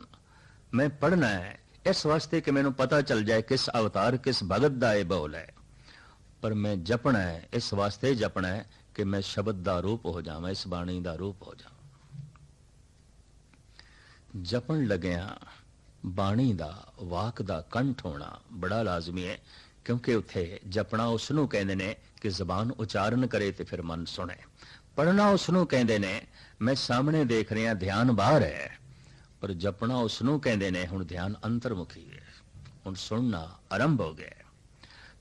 ਮੈਂ ਪੜਨਾ ਹੈ ਇਸ ਵਾਸਤੇ ਕਿ ਮੈਨੂੰ ਪਤਾ ਚੱਲ ਜਾਏ ਕਿਸ ਅਵਤਾਰ, ਕਿਸ ਭਗਤ ਦਾ ਇਹ ਬੋਲ ਹੈ। ਪਰ ਮੈਂ ਜਪਣਾ ਹੈ, ਇਸ ਵਾਸਤੇ ਜਪਣਾ ਹੈ ਕਿ ਮੈਂ ਸ਼ਬਦ ਦਾ ਰੂਪ ਹੋ ਜਾਵਾਂ, ਇਸ ਬਾਣੀ ਦਾ ਰੂਪ ਹੋ ਜਾਵਾਂ। ਜਪਣ ਲੱਗਿਆ ਬਾਣੀ ਦਾ, ਵਾਕ ਦਾ ਕੰਠ ਹੋਣਾ ਬੜਾ ਲਾਜ਼ਮੀ ਹੈ, ਕਿਉਂਕਿ ਉੱਥੇ ਜਪਣਾ ਉਸ ਨੂੰ ਕਹਿੰਦੇ ਨੇ ਕਿ ਜ਼ਬਾਨ ਉਚਾਰਨ ਕਰੇ ਤੇ ਫਿਰ ਮਨ ਸੁਣੇ। ਪੜਨਾ ਉਸ ਨੂੰ ਕਹਿੰਦੇ ਨੇ, ਮੈਂ ਸਾਹਮਣੇ ਦੇਖ ਰਿਹਾ ਧਿਆਨ ਬਾਹਰ ਹੈ, ਪਰ ਜਪਣਾ ਉਸ ਨੂੰ ਕਹਿੰਦੇ ਨੇ, ਹੁਣ ਧਿਆਨ ਅੰਤਰਮੁਖੀ ਹੈ। ਹੁਣ ਸੁਣਨਾ ਆਰੰਭ ਹੋ ਗਿਆ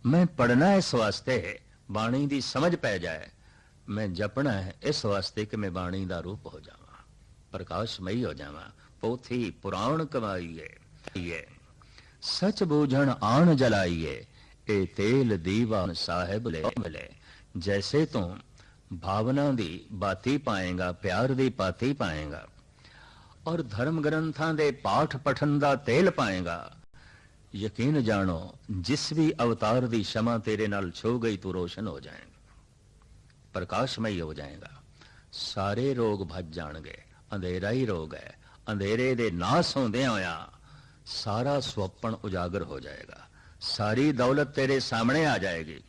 ਮੈਂ ਪੜਨਾ ਇਸ ਵਾਸਤੇ ਬਾਣੀ ਦੀ ਸਮਝ ਪੈ ਜਾਏ, ਮੈਂ ਜਪਣਾ ਹੈ ਇਸ ਵਾਸਤੇ ਕਿ ਮੈਂ ਬਾਣੀ ਦਾ ਰੂਪ ਹੋ ਜਾਵਾਂ, ਪ੍ਰਕਾਸ਼ਮਈ ਹੋ ਜਾਵਾਂ, ਪੋਥੀ ਪੁਰਾਣ ਕਮਾਈਏ ਇਹ ਸਚ ਬੂਝਣ ਆਣ ਜਲਾਈਏ, ਇਹ ਤੇਲ ਦੀਵਾ ਸਾਹਿਬ ਲੈ ਮਿਲੇ, ਜੈਸੇ ਤੂੰ ਭਾਵਨਾ ਦੀ ਬਾਤੀ ਪਾਏਗਾ ਪਿਆਰ ਦੀ ਪਾਤੀ ਪਾਏਗਾ ਔਰ ਧਰਮ ਗ੍ਰੰਥਾਂ ਦੇ ਪਾਠ ਪਠਨ ਦਾ ਤੇਲ ਪਾਏਗਾ ਯਕੀਨ ਜਾਣੋ ਜਿਸ ਵੀ ਅਵਤਾਰ ਦੀ ਸ਼ਮਾ ਤੇਰੇ ਨਾਲ ਛੋ ਗਈ ਤੂੰ ਰੋਸ਼ਨ ਹੋ ਜਾਏਗਾ ਪ੍ਰਕਾਸ਼ਮਈ ਹੋ ਜਾਏਗਾ ਸਾਰੇ ਰੋਗ ਭੱਜ ਜਾਣਗੇ ਅੰਧੇਰਾ ਹੀ ਰੋਗ ਹੈ ਅੰਧੇਰੇ ਦੇ ਨਾਸ ਹੁੰਦਿਆਂ ਹੋਇਆ ਸਾਰਾ ਸੁਪਨ ਉਜਾਗਰ ਹੋ ਜਾਏਗਾ ਸਾਰੀ ਦੌਲਤ ਤੇਰੇ ਸਾਹਮਣੇ ਆ ਜਾਏਗੀ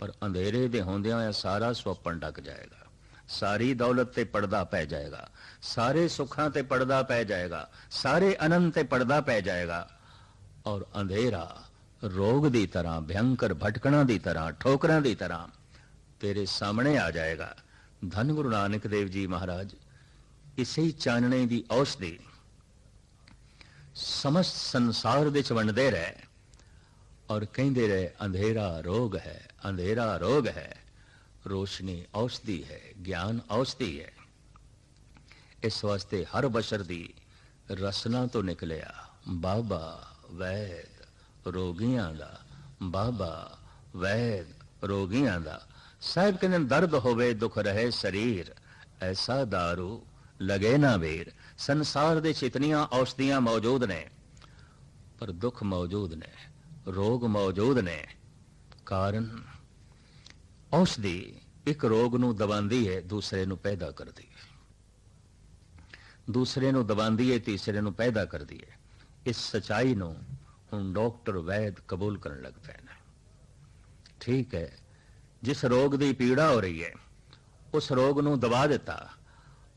ਪਰ ਅੰਧੇਰੇ ਦੇ ਹੁੰਦਿਆਂ ਹੋਇਆ ਸਾਰਾ ਸੁਪਨ ਡੱਕ ਜਾਏਗਾ। ਸਾਰੀ ਦੌਲਤ ਤੇ ਪਰਦਾ ਪੈ ਜਾਏਗਾ। ਸਾਰੇ ਸੁੱਖਾਂ ਤੇ ਪਰਦਾ ਪੈ ਜਾਏਗਾ। ਸਾਰੇ ਅਨੰਤ ਤੇ ਪਰਦਾ ਪੈ ਜਾਏਗਾ। ਔਰ ਅੰਧੇਰਾ ਰੋਗ ਦੀ ਤਰ੍ਹਾਂ, ਭਿਅੰਕਰ ਭਟਕਣਾ ਦੀ ਤਰ੍ਹਾਂ, ਠੋਕਰਾਂ ਦੀ ਤਰ੍ਹਾਂ ਤੇਰੇ ਸਾਹਮਣੇ ਆ ਜਾਏਗਾ। ਧੰਨ ਗੁਰੂ ਨਾਨਕ ਦੇਵ ਜੀ ਮਹਾਰਾਜ, ਇਸੇ ਹੀ ਚਾਨਣੇ ਦੀ ਔਸ਼ਧੀ ਸਮਸਤ ਸੰਸਾਰ ਵਿੱਚ ਵੰਡਦੇ ਰਹੇ। ਔਰ ਕਹਿੰਦੇ ਰਹੇ, ਅੰਧੇਰਾ ਰੋਗ ਹੈ, ਅੰਧੇਰਾ ਰੋਗ ਹੈ। ਰੋਸ਼ਨੀ ਔਸ਼ਧੀ ਹੈ, ਗਿਆਨ ਔਸ਼ਧੀ ਹੈ। ਇਸ ਵਾਸਤੇ ਹਰ ਬਸ਼ਰ ਦੀ ਰਸਨਾ ਤੋਂ ਨਿਕਲਿਆ, ਬਾਬਾ ਵੈਦ ਰੋਗੀਆਂ ਦਾ, ਬਾਬਾ ਵੈਦ ਰੋਗੀਆਂ ਦਾ। ਸਾਹਿਬ ਕਹਿੰਦੇ, ਦਰਦ ਹੋਵੇ, ਦੁੱਖ ਰਹੇ ਸਰੀਰ, ਐਸਾ दारू ਲਗੇ ਨਾ ਵੇਰ। ਸੰਸਾਰ ਦੇ ਇਤਨੀਆਂ ਔਸ਼ਧੀਆਂ ਮੌਜੂਦ ਨੇ, ਪਰ ਦੁੱਖ ਮੌਜੂਦ ਨੇ। ਰੋਗ ਮੌਜੂਦ ਨੇ। ਕਾਰਨ, ਔਸ਼ਧੀ ਇੱਕ ਰੋਗ ਨੂੰ ਦਬਾਉਂਦੀ ਹੈ, ਦੂਸਰੇ ਨੂੰ ਪੈਦਾ ਕਰਦੀ ਹੈ। ਦੂਸਰੇ ਨੂੰ ਦਬਾਉਂਦੀ ਹੈ, ਤੀਸਰੇ ਨੂੰ ਪੈਦਾ ਕਰਦੀ ਹੈ। ਇਸ ਸਚਾਈ ਨੂੰ ਹੁਣ ਡਾਕਟਰ ਵੈਦ ਕਬੂਲ ਕਰਨ ਲੱਗ ਪਏ ਨੇ। ਠੀਕ ਹੈ, ਜਿਸ ਰੋਗ ਦੀ ਪੀੜਾ ਹੋ ਰਹੀ ਹੈ, ਉਸ ਰੋਗ ਨੂੰ ਦਬਾ ਦਿੱਤਾ।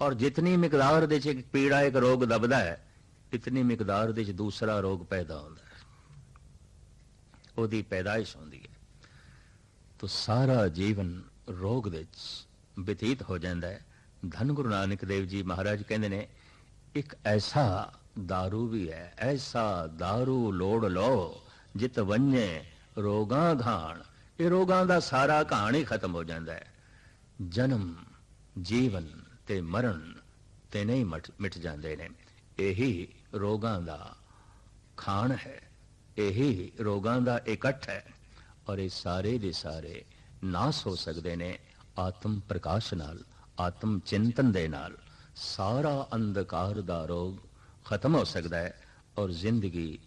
ਔਰ ਜਿਤਨੀ ਮਿਕਦਾਰ ਦੇ ਚ ਇੱਕ ਪੀੜਾ ਇੱਕ ਰੋਗ ਦਬਦਾ ਹੈ, ਇਤਨੀ ਮਿਕਦਾਰ ਦੇ ਚ ਦੂਸਰਾ ਰੋਗ ਪੈਦਾ ਹੁੰਦਾ ਹੈ। ਉਹਦੀ ਪੈਦਾਇਸ਼ ਹੁੰਦੀ ਹੈ ਤੋ ਸਾਰਾ ਜੀਵਨ ਰੋਗ ਵਿੱਚ ਬਤੀਤ ਹੋ ਜਾਂਦਾ ਹੈ ਧੰਨ ਗੁਰੂ ਨਾਨਕ ਦੇਵ ਜੀ ਮਹਾਰਾਜ ਕਹਿੰਦੇ ਨੇ ਇੱਕ ਐਸਾ दारू ਵੀ ਹੈ ਐਸਾ दारू ਲੋੜ ਲੋ ਜਿਤ ਵੰਨੇ ਰੋਗਾਂ ਘਾਣ ਇਹ ਰੋਗਾਂ ਦਾ ਸਾਰਾ ਕਹਾਣੀ ਹੀ ਖਤਮ ਹੋ ਜਾਂਦਾ ਹੈ ਜਨਮ ਜੀਵਨ ਤੇ ਮਰਨ ਤੇ ਨਹੀਂ ਮਟ- ਮਿਟ ਜਾਂਦੇ ਨੇ ਇਹੀ ਰੋਗਾਂ ਦਾ ਖਾਣ ਹੈ ਇਹੀ ਰੋਗਾਂ ਦਾ ਇਕੱਠ ਹੈ ਔਰ ਇਹ ਸਾਰੇ ਦੇ ਸਾਰੇ ਨਾਸ ਹੋ ਸਕਦੇ ਨੇ ਆਤਮ ਪ੍ਰਕਾਸ਼ ਨਾਲ, ਆਤਮ ਚਿੰਤਨ ਦੇ ਨਾਲ। ਸਾਰਾ ਅੰਧਕਾਰ ਦਾ ਰੋਗ ਖਤਮ ਹੋ ਸਕਦਾ ਹੈ ਔਰ ਜ਼ਿੰਦਗੀ